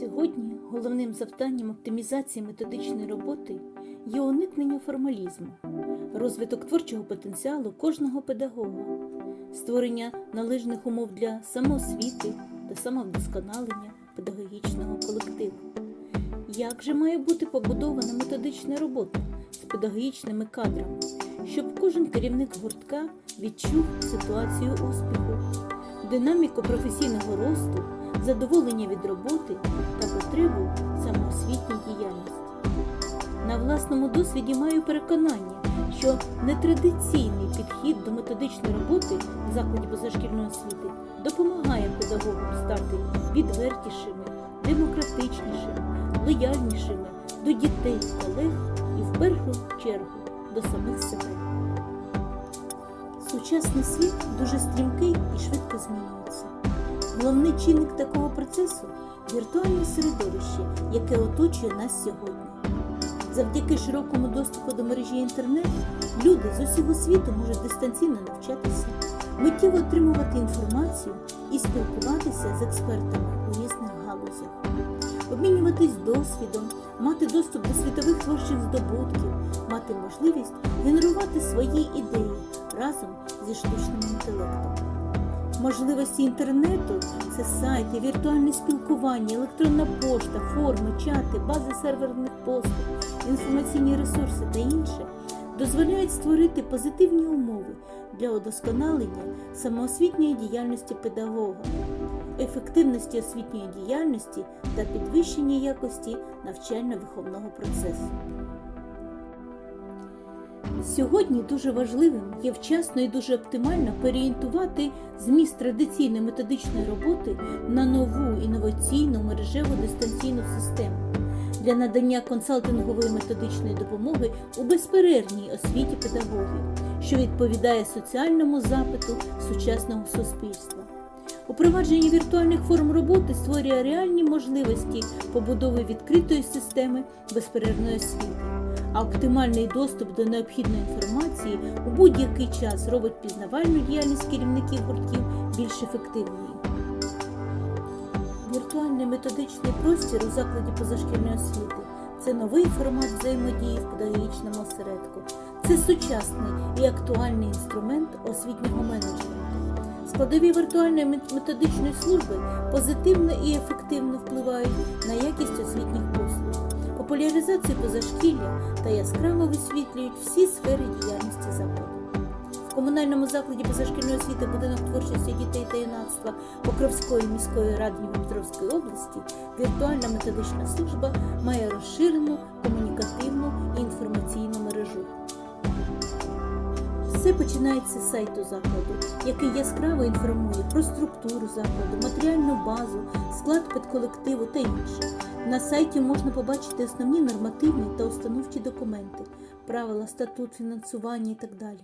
Сьогодні головним завданням оптимізації методичної роботи є уникнення формалізму, розвиток творчого потенціалу кожного педагога, створення належних умов для самоосвіти та самовдосконалення педагогічного колективу. Як же має бути побудована методична робота з педагогічними кадрами, щоб кожен керівник гуртка відчув ситуацію успіху, динаміку професійного росту, задоволення від роботи та потребу самоосвітній діяльності? На власному досвіді маю переконання, що нетрадиційний підхід до методичної роботи в закладі позашкільної освіти допомагає педагогам стати відвертішими, демократичнішими, лояльнішими до дітей, колег і в першу чергу до самих себе. Сучасний світ дуже стрімкий і швидко змінюється. Головний чинник такого процесу віртуальне середовище, яке оточує нас сьогодні. Завдяки широкому доступу до мережі інтернет люди з усього світу можуть дистанційно навчатися, миттєво отримувати інформацію і спілкуватися з експертами у різних галузях, обмінюватись досвідом, мати доступ до світових творчих здобутків, мати можливість генерувати свої ідеї разом зі штучним інтелектом. Можливості інтернету це сайти, віртуальне спілкування, електронна пошта, форми, чати, бази серверних послуг, інформаційні ресурси та інше дозволяють створити позитивні умови для удосконалення самоосвітньої діяльності педагога, ефективності освітньої діяльності та підвищення якості навчально-виховного процесу. Сьогодні дуже важливим є вчасно і дуже оптимально переорієнтувати зміст традиційної методичної роботи на нову інноваційну мережеву дистанційну систему для надання консалтингової методичної допомоги у безперервній освіті педагогів, що відповідає соціальному запиту сучасного суспільства. Упровадження віртуальних форм роботи створює реальні можливості побудови відкритої системи безперервної освіти а оптимальний доступ до необхідної інформації у будь-який час робить пізнавальну діяльність керівників гуртків більш ефективною. Віртуальний методичний простір у закладі позашкільної освіти це новий формат взаємодії в педагогічному осередку. Це сучасний і актуальний інструмент освітнього менеджменту. Складові віртуальної методичної служби позитивно і ефективно впливають на якість освітніх послуг популяризацію позашкілля та яскраво висвітлюють всі сфери діяльності закладу. В комунальному закладі позашкільної освіти будинок творчості дітей та юнацтва Покровської міської ради Дніпропетровської області віртуальна методична служба має розширену комунікативну і інформаційну мережу. Все починається з сайту закладу, який яскраво інформує про структуру закладу, матеріальну базу, склад підколективу та інше. На сайті можна побачити основні нормативні та установчі документи, правила, статут, фінансування і так далі.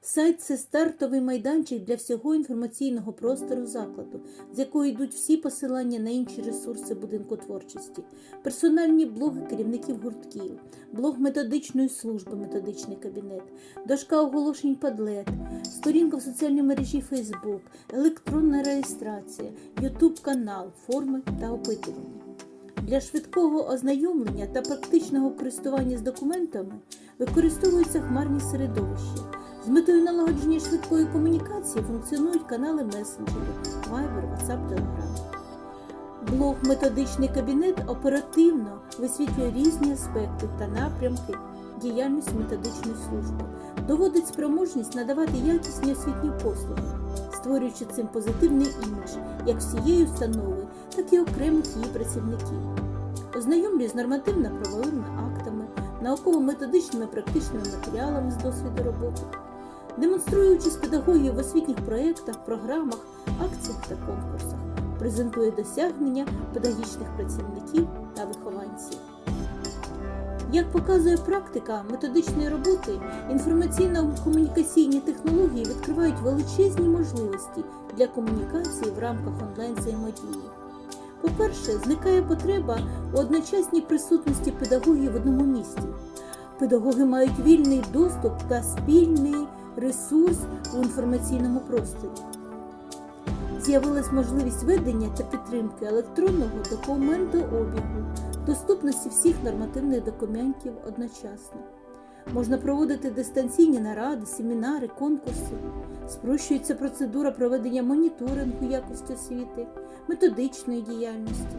Сайт це стартовий майданчик для всього інформаційного простору закладу, з якого йдуть всі посилання на інші ресурси будинку творчості, персональні блоги керівників гуртків, блог методичної служби, методичний кабінет, дошка оголошень Padlet, сторінка в соціальній мережі Facebook, електронна реєстрація, YouTube канал, форми та опитування. Для швидкого ознайомлення та практичного користування з документами використовуються хмарні середовища. З метою налагодження швидкої комунікації функціонують канали месенджерів Viber, WhatsApp, Telegram. Блог Методичний кабінет оперативно висвітлює різні аспекти та напрямки діяльності методичної служби, доводить спроможність надавати якісні освітні послуги, створюючи цим позитивний імідж як всієї установи, так і окремих її працівників. Ознайомлює з нормативно-правовими актами, науково-методичними практичними матеріалами з досвіду роботи, демонструє участь в освітніх проєктах, програмах, акціях та конкурсах, презентує досягнення педагогічних працівників та вихованців. Як показує практика методичної роботи, інформаційно-комунікаційні технології відкривають величезні можливості для комунікації в рамках онлайн-взаємодії. По-перше, зникає потреба у одночасній присутності педагогів в одному місці. Педагоги мають вільний доступ та спільний ресурс у інформаційному просторі. З'явилась можливість ведення та підтримки електронного документообігу, доступності всіх нормативних документів одночасно. Можна проводити дистанційні наради, семінари, конкурси. Спрощується процедура проведення моніторингу якості освіти, методичної діяльності.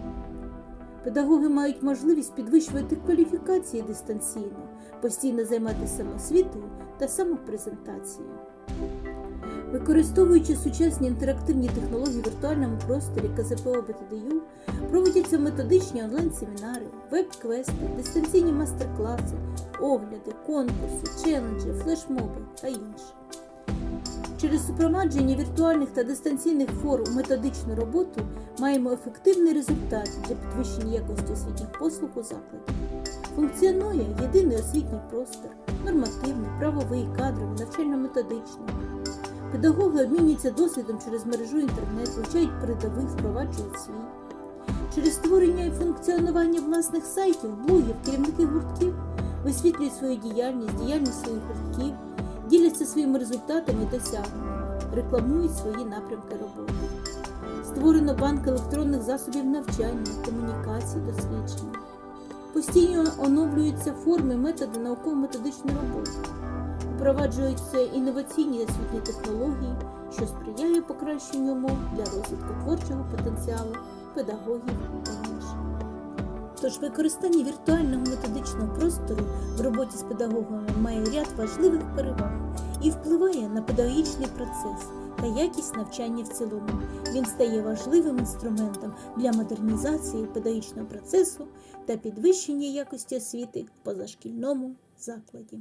Педагоги мають можливість підвищувати кваліфікації дистанційно, постійно займатися самосвітою та самопрезентацією. Використовуючи сучасні інтерактивні технології в віртуальному просторі КЗПО БТДЮ, проводяться методичні онлайн-семінари, веб-квести, дистанційні мастер-класи, огляди, конкурси, челенджі, флешмоби та інше. Через супроводження віртуальних та дистанційних форм методичну роботу маємо ефективний результат для підвищення якості освітніх послуг у закладі. Функціонує єдиний освітній простор, нормативний, правовий, кадровий, навчально-методичний. Педагоги обмінюються досвідом через мережу інтернет, вивчають передових, впроваджують свій. Через створення і функціонування власних сайтів, блогів, керівники гуртків висвітлюють свою діяльність, діяльність своїх гуртків, діляться своїми результатами і досягненнями, рекламують свої напрямки роботи. Створено банк електронних засобів навчання, комунікації, дослідження. Постійно оновлюються форми, методи науково-методичної роботи. Впроваджуються інноваційні освітні технології, що сприяє покращенню умов для розвитку творчого потенціалу педагогів та інших. Тож використання віртуального методичного простору в роботі з педагогами має ряд важливих переваг і впливає на педагогічний процес та якість навчання в цілому. Він стає важливим інструментом для модернізації педагогічного процесу та підвищення якості освіти в позашкільному закладі.